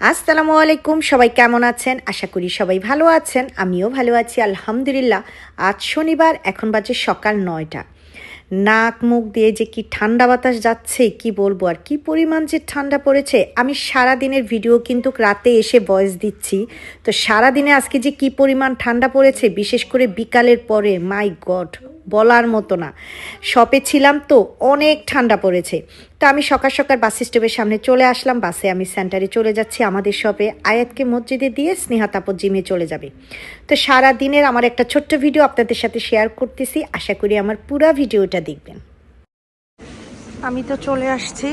আসসালামু আলাইকুম, সবাই কেমন আছেন? আশা করি সবাই ভালো আছেন, আমিও ভালো আছি, আলহামদুলিল্লাহ। আজ শনিবার, এখন বাজে সকাল নয়টা। নাক মুখ দিয়ে যে কি ঠান্ডা বাতাস যাচ্ছে, কি বলব আর কি পরিমাণ যে ঠান্ডা পড়েছে। আমি সারা দিনের ভিডিও কিন্তু রাতে এসে ভয়েস দিচ্ছি। তো সারা দিনে আজকে যে কি পরিমাণ ঠান্ডা পড়েছে, বিশেষ করে বিকালের পরে মাই গড বলার মতো না। শপে ছিলাম তো, অনেক ঠান্ডা পড়েছে। তো আমি সকাল সকাল বাস স্টপের সামনে চলে আসলাম, বাসে আমি সেন্টারে চলে যাচ্ছি আমাদের শপে। আয়াতকে মসজিদে দিয়ে স্নেহা তাপর জিমে চলে যাবে। তো সারা দিনের আমার একটা ছোট্ট ভিডিও আপনাদের সাথে শেয়ার করতেছি। আশা করি আমার পুরো ভিডিওটা দেখবেন। আমি তো চলে আসছি।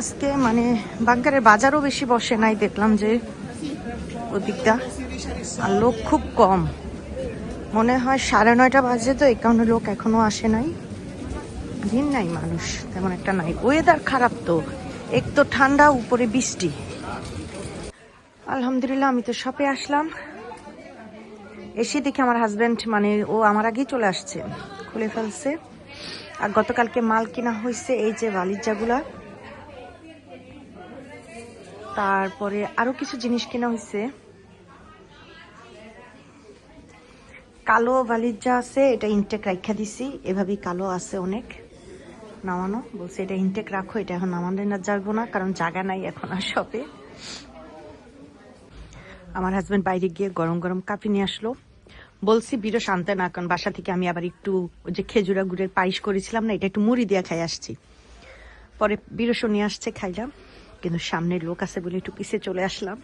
আজকে মানে বাঙ্কারের বাজারও বেশি বসে নাই, দেখলাম যে ওদিকটা। আর লোক খুব কম। মনে হয় সাড়ে নয়টা বাজে তো কারণে লোক এখনও আসে নাই। দিন নাই মানুষ, তেমন একটা নাই। ওয়েদার খারাপ তো, এক তো ঠান্ডা, উপরে বৃষ্টি। আলহামদুলিল্লাহ, আমি তো শপে আসলাম। এসে দেখি আমার হাজব্যান্ড মানে ও আমার আগেই চলে আসছে, খুলে ফেলছে। আর গতকালকে মাল কিনা হয়েছে, এই যে বালিজাগুলা তারপরে আরও কিছু জিনিস কেনা হয়েছে। কালো বালির যা আছে, এটা ইনটেক রাখা দিছি। এভাবেই কালো আছে অনেক। নামানো। বলছে, এটা ইনটেক রাখো, এটা এখন নামানো না যাব না, কারণ জায়গা নাই এখন আর শপে আমার হাজব্যান্ড বাইরে গিয়ে গরম গরম কাপি নিয়ে আসলো। বলছি বিরো শান্তে না, কারণ বাসা থেকে আমি আবার একটু ওই যে খেজুরা গুড়ের পায়েস করেছিলাম না, এটা একটু মুড়ি দিয়ে খাই আসছি। পরে বিরসও নিয়ে আসছে, খাইলাম। কিন্তু সামনের লোক আছে বলে একটু পিছিয়ে চলে আসলাম,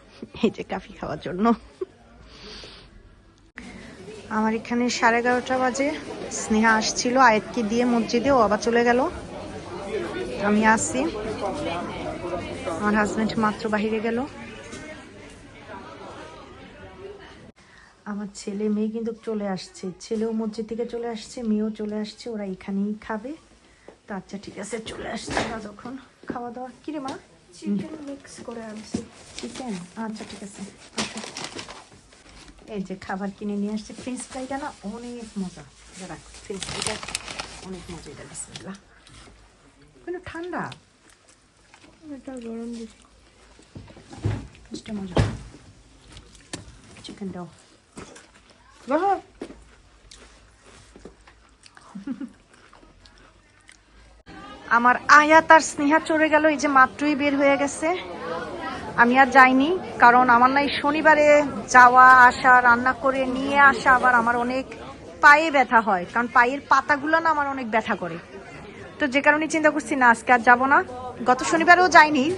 এই যে কাফি খাওয়ার জন্য। আমার এখানে সাড়ে এগারোটা বাজে। স্নেহা আসছিল আয়াতকে দিয়ে মসজিদে ও আবার চলে গেল। আমি আসছি আমার হাজব্যান্ড মাত্র বাহিরে গেল। আমার ছেলে মেয়ে কিন্তু চলে আসছে। ছেলেও মসজিদ থেকে চলে আসছে মেয়েও চলে আসছে ওরা এখানেই খাবে। তো আচ্ছা ঠিক আছে চলে আসছে ওরা যখন। খাওয়া দাওয়া কিরে মা? চিকেন মিক্স করে আনছি। চিকেন আচ্ছা ঠিক আছে আচ্ছা এই যে খাবার কিনে নিয়ে আসছে ফ্রেঞ্চ ফ্রাইটা না অনেক মজা। যারা ফ্রেঞ্চ ফ্রাইটা অনেক মজা এটা বিসমিল্লাহ। কিন্তু ঠান্ডা। এটা গরম দিচ্ছি মজা। চিকেন দাও। আমার আয়াত আর স্নেহা চড়ে গেল এই যে মাত্রই বের হয়ে গেছে। আমি আর যাইনি, কারণ আমার নাই শনিবারে যাওয়া, আসা, রান্না করে নিয়ে আসা আবার আমার অনেক পায়ে ব্যথা হয়, কারণ পায়ের পাতাগুলো না আমার অনেক ব্যথা করে। তো যে কারণে চিন্তা করছি না, আজকে আর যাব না। গত শনিবারেও যাইনি,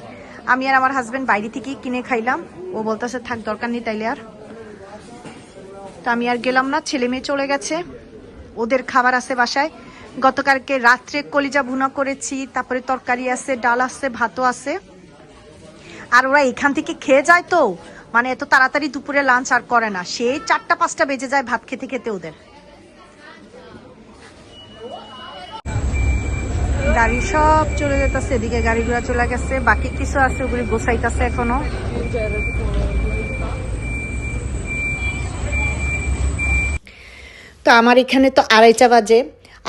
আমি আর আমার হাজবেন্ড বাইরে থেকেই কিনে খাইলাম। ও বলতেছে, থাক, দরকার নেই তাইলে আর। তো আমি আর গেলাম না, ছেলে মেয়ে চলে গেছে। ওদের খাবার আছে বাসায়। গতকালকে রাত্রে কলিজা ভুনা করেছি, তারপরে তরকারি আছে, ডাল আছে, ভাতও আছে। আর ওরা এখান থেকে খেয়ে যায় তো? মানে এত তাড়াতাড়ি দুপুরে লাঞ্চ আর করে না। সেই চারটা, পাঁচটা বেজে যায় ভাত খেতে খেতে ওদের। গাড়ি সব চলে যেতেছে, এদিকে গাড়ি গাড়িগুলো চলে গেছে, বাকি কিছু আছে, ওগুলি গোসাইতেছে এখনও। তো আমার এখানে তো আড়াইটা বাজে।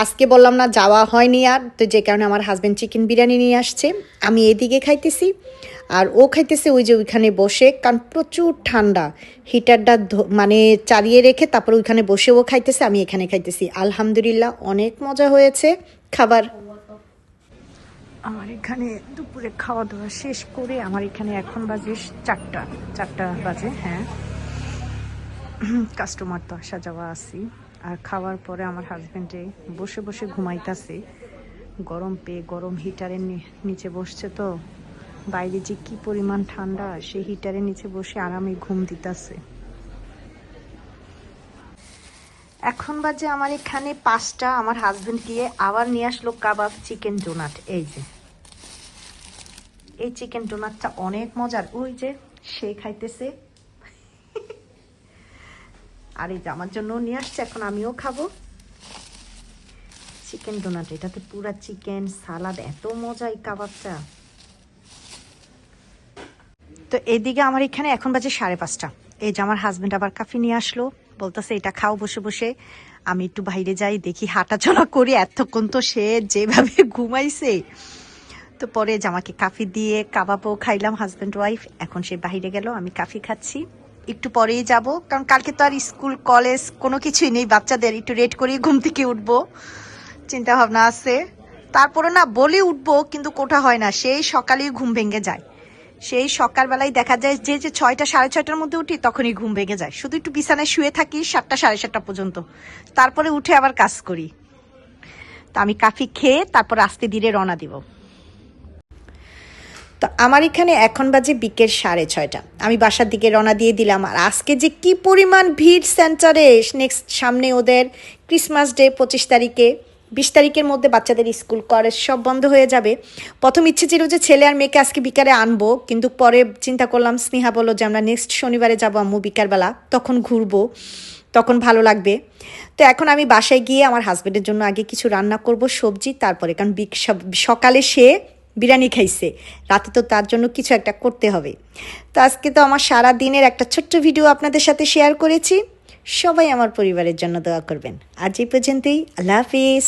আজকে বললাম না, যাওয়া হয়নি আর, তো যে কারণে আমার হাজব্যান্ড চিকেন বিরিয়ানি নিয়ে আসছে। আমি এদিকে খাইতেছি। আর ও খাইতেছে ওই যে ওইখানে বসে, কারণ প্রচুর ঠান্ডা। হিটারটা মানে চালিয়ে রেখে তারপর ওইখানে বসে ও খাইতেছে, আমি এখানে খাইতেছি। আলহামদুলিল্লাহ অনেক মজা হয়েছে খাবার। আমার এখানে দুপুরে খাওয়া দাওয়া শেষ করে আমার এখানে এখন বাজে চারটা চারটা বাজে হ্যাঁ। কাস্টমার তো আসা যাওয়া আছি। আর খাওয়ার পরে আমার হাজবেন্ডে বসে বসে ঘুমাইতেছে। গরম পেয়ে গরম হিটারের নিচে বসছে তো। বাইরে যে কি পরিমাণ ঠান্ডা সে হিটারের নিচে বসে আরামে ঘুম দিতেছে। এখন বাজে আমার এখানে পাঁচটা, আমার হাজবেন্ড গিয়ে আবার নিয়ে আসলো কাবাব চিকেন ডোনাট এই যে। এই চিকেন ডোনাটটা অনেক মজার। ওই যে, সে খাইতেছে। আর এই যে আমার জন্য নিয়ে আসছে, এখন আমিও খাব। চিকেন ডোনাট এটাতে পুরা চিকেন সালাদ এত মজা এই কাবাবটা। তো এদিকে আমার এখানে এখন বাজে সাড়ে পাঁচটা। এই যে আমার হাজবেন্ড আবার কাফি নিয়ে আসলো, বলতেছে, এটা খাও বসে বসে। আমি একটু বাইরে যাই, দেখি হাঁটাচলা করি, এতক্ষণ তো সে যেভাবে ঘুমাইছে। তো পরে জামাকে কাফি দিয়ে কাবাবও খাইলাম হাজব্যান্ড ওয়াইফ এখন সে বাইরে গেল, আমি কাফি খাচ্ছি। একটু পরেই যাব, কারণ কালকে তো আর স্কুল কলেজ কোনো কিছুই নেই। বাচ্চাদের একটু রেড করিয়ে ঘুম থেকে উঠবো। চিন্তা ভাবনা আছে। তারপরে না বলে উঠবো, কিন্তু কোঠা হয় না। সেই সকালেই ঘুম ভেঙে যায়। সেই সকালবেলায় দেখা যায় যে যে ছয়টা, সাড়ে ছয়টার মধ্যে উঠি, তখনই ঘুম ভেঙে যায়। শুধু একটু বিছানায় শুয়ে থাকি সাতটা, সাড়ে সাতটা পর্যন্ত। তারপরে উঠে আবার কাজ করি। তা আমি কাফি খেয়ে তারপর আস্তে ধীরে রওনা দিব। তো আমার এখানে এখন বাজে বিকেল সাড়ে ছয়টা। আমি বাসার দিকে রওনা দিয়ে দিলাম। আর আজকে যে কি পরিমাণ ভিড় সেন্টারে নেক্সট সামনে ওদের ক্রিসমাস ডে পঁচিশ তারিখে। বিশ তারিখের মধ্যে বাচ্চাদের স্কুল কলেজ সব বন্ধ হয়ে যাবে। প্রথম ইচ্ছে ছিল যে ছেলে আর মেয়েকে আজকে বিকালে আনব, কিন্তু পরে চিন্তা করলাম, স্নেহা বলল যে আমরা নেক্সট শনিবারে যাব আম্মু বিকালবেলা, তখন ঘুরবো, তখন ভালো লাগবে। তো এখন আমি বাসায় গিয়ে আমার হাজবেন্ডের জন্য আগে কিছু রান্না করব, সবজি, তারপরে, কারণ সকালে সে বিরিয়ানি খাইছে, রাতে তো তার জন্য কিছু একটা করতে হবে। তো আজকে তো আমার সারা দিনের একটা ছোট্ট ভিডিও আপনাদের সাথে শেয়ার করেছি। সবাই আমার পরিবারের জন্য দোয়া করবেন। আজ এই পর্যন্তই আল্লাহ হাফিজ।